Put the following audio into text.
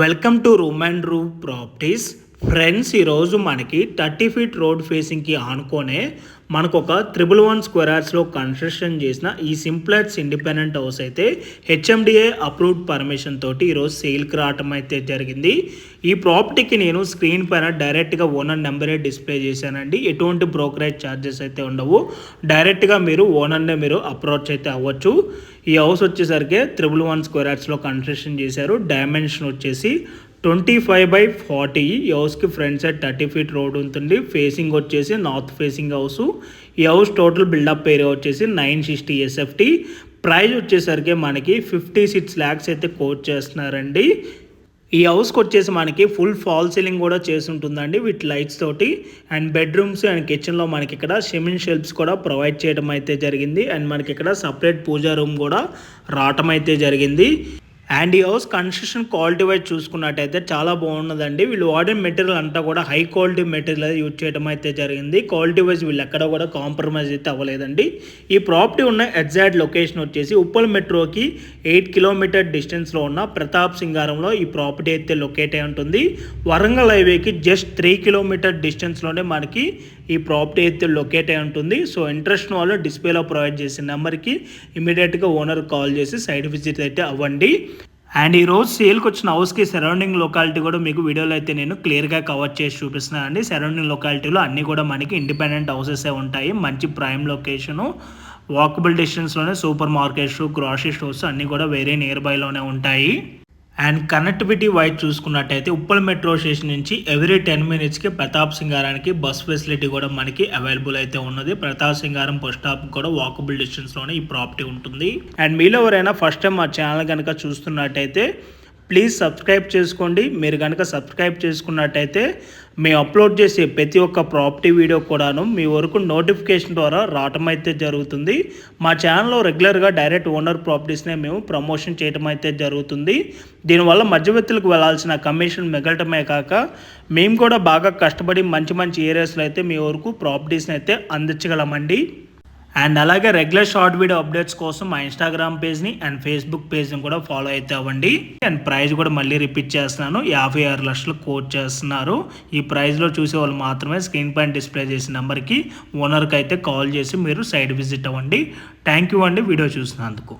Welcome to room and room properties. Friends ఈరోజు మనకి thirty feet road ఫేసింగ్కి ఆనుకోనే మనకు ఒక త్రిబుల్ వన్ స్క్వేర్ యార్డ్స్లో కన్స్ట్రక్షన్ చేసిన ఈ సింప్లెట్స్ ఇండిపెండెంట్ హౌస్ అయితే హెచ్ఎండిఏ అప్రూవ్డ్ పర్మిషన్ తోటి ఈరోజు సేల్కి రావటం అయితే జరిగింది. ఈ ప్రాపర్టీకి నేను స్క్రీన్ పైన డైరెక్ట్గా ఓనర్ నెంబరే డిస్ప్లే చేశానండి. ఎటువంటి బ్రోకరేజ్ ఛార్జెస్ అయితే ఉండవు. డైరెక్ట్గా మీరు ఓనర్నే మీరు అప్రోచ్ అయితే అవ్వచ్చు. ఈ హౌస్ వచ్చేసరికి త్రిబుల్ వన్ స్క్వేర్స్లో కన్స్ట్రక్షన్ చేశారు. డైమెన్షన్ వచ్చేసి ట్వంటీ ఫైవ్ బై ఫార్టీ. ఈ హౌస్కి front side thirty feet road ఉంటుంది. ఫేసింగ్ వచ్చేసి నార్త్ ఫేసింగ్ హౌస్ ఈ హౌస్ టోటల్ బిల్డప్ ఏరియా వచ్చేసి నైన్ సిక్స్టీ ఎస్ఎఫ్టీ ప్రైజ్ వచ్చేసరికి మనకి ఫిఫ్టీ సిక్స్ ల్యాక్స్ అయితే కోట్ చేస్తున్నారండి. ఈ హౌస్కి వచ్చేసి మనకి ఫుల్ ఫాల్ సీలింగ్ కూడా చేసి ఉంటుందండి విత్ లైట్స్ తోటి. అండ్ బెడ్రూమ్స్ అండ్ కిచెన్లో మనకి ఇక్కడ షెమిన్ షెల్ఫ్స్ కూడా ప్రొవైడ్ చేయడం అయితే జరిగింది. అండ్ మనకి ఇక్కడ సపరేట్ పూజా రూమ్ కూడా రావటం అయితే జరిగింది. అండ్ ఈ హౌస్ కన్స్ట్రక్షన్ క్వాలిటీ వైజ్ చూసుకున్నట్టయితే చాలా బాగున్నదండి. వీళ్ళు వాడే మెటీరియల్ అంతా కూడా హై క్వాలిటీ మెటీరియల్ యూజ్ చేయడం అయితే జరిగింది. క్వాలిటీ వైజ్ వీళ్ళు ఎక్కడ కూడా కాంప్రమైజ్ అయితే అవ్వలేదండి. ఈ ప్రాపర్టీ ఉన్న ఎగ్జాక్ట్ లొకేషన్ వచ్చేసి ఉప్పల్ మెట్రోకి ఎయిట్ కిలోమీటర్ డిస్టెన్స్లో ఉన్న ప్రతాప్ సింగారంలో ఈ ప్రాపర్టీ అయితే లొకేట్ అయి ఉంటుంది. వరంగల్ హైవేకి జస్ట్ త్రీ కిలోమీటర్ డిస్టెన్స్లోనే మనకి ఈ ప్రాపర్టీ అయితే లొకేట్ అయి ఉంటుంది. సో ఇంట్రెస్ట్ వాళ్ళు డిస్ప్లేలో ప్రొవైడ్ చేసిన నెంబర్కి ఇమీడియట్గా ఓనర్ కాల్ చేసి సైడ్ విజిట్ అయితే అవ్వండి. అండ్ ఈరోజు సేల్కి వచ్చిన హౌస్కి సరౌండింగ్ లొకాలిటీ కూడా మీకు వీడియోలో అయితే నేను క్లియర్గా కవర్ చేసి చూపిస్తున్నాను అండి సరౌండింగ్ లొకాలిటీలో అన్నీ కూడా మనకి ఇండిపెండెంట్ హౌసెస్ ఉంటాయి. మంచి ప్రైమ్ లొకేషను వాకబుల్ డిస్టెన్స్లోనే సూపర్ మార్కెట్స్ గ్రాసరీ స్టోర్స్ అన్నీ కూడా వేరే నియర్ బైలోనే ఉంటాయి. అండ్ కనెక్టివిటీ వైజ్ చూసుకున్నట్టయితే ఉప్పల్ మెట్రో స్టేషన్ నుంచి ఎవ్రీ టెన్ మినిట్స్కి ప్రతాప్ సింగారానికి బస్ ఫెసిలిటీ కూడా మనకి అవైలబుల్ అయితే ఉన్నది. ప్రతాప్ సింగారం బస్ స్టాప్ కూడా వాకబుల్ డిస్టెన్స్లోనే ఈ ప్రాపర్టీ ఉంటుంది. అండ్ మీలో ఎవరైనా ఫస్ట్ టైం మా ఛానల్ కనుక చూస్తున్నట్టయితే ప్లీజ్ సబ్స్క్రైబ్ చేసుకోండి. మీరు కనుక సబ్స్క్రైబ్ చేసుకున్నట్టయితే మేము అప్లోడ్ చేసే ప్రతి ఒక్క ప్రాపర్టీ వీడియో కూడాను మీ వరకు నోటిఫికేషన్ ద్వారా రావటం అయితే జరుగుతుంది. మా ఛానల్లో రెగ్యులర్గా డైరెక్ట్ ఓనర్ ప్రాపర్టీస్నే మేము ప్రమోషన్ చేయటం అయితే జరుగుతుంది. దీనివల్ల మధ్యవర్తులకు వెళ్ళాల్సిన కమిషన్ మిగలటమే కాక మేము కూడా బాగా కష్టపడి మంచి మంచి ఏరియాస్లో అయితే మీ వరకు ప్రాపర్టీస్ని అయితే అందించగలమండి. అండ్ అలాగే రెగ్యులర్ షార్ట్ వీడియో అప్డేట్స్ కోసం మా ఇన్స్టాగ్రామ్ పేజ్ని అండ్ ఫేస్బుక్ పేజ్ని కూడా ఫాలో అయితే అవ్వండి. అండ్ ప్రైజ్ కూడా మళ్ళీ రిపీట్ చేస్తున్నాను. యాభై ఆరు లక్షలు కోట్ చేస్తున్నారు. ఈ ప్రైజ్లో చూసే వాళ్ళు మాత్రమే స్క్రీన్ పైన డిస్ప్లే చేసిన నెంబర్కి ఓనర్కి అయితే కాల్ చేసి మీరు సైడ్ విజిట్ అవ్వండి. థ్యాంక్ యూ అండి. వీడియో చూసినందుకు.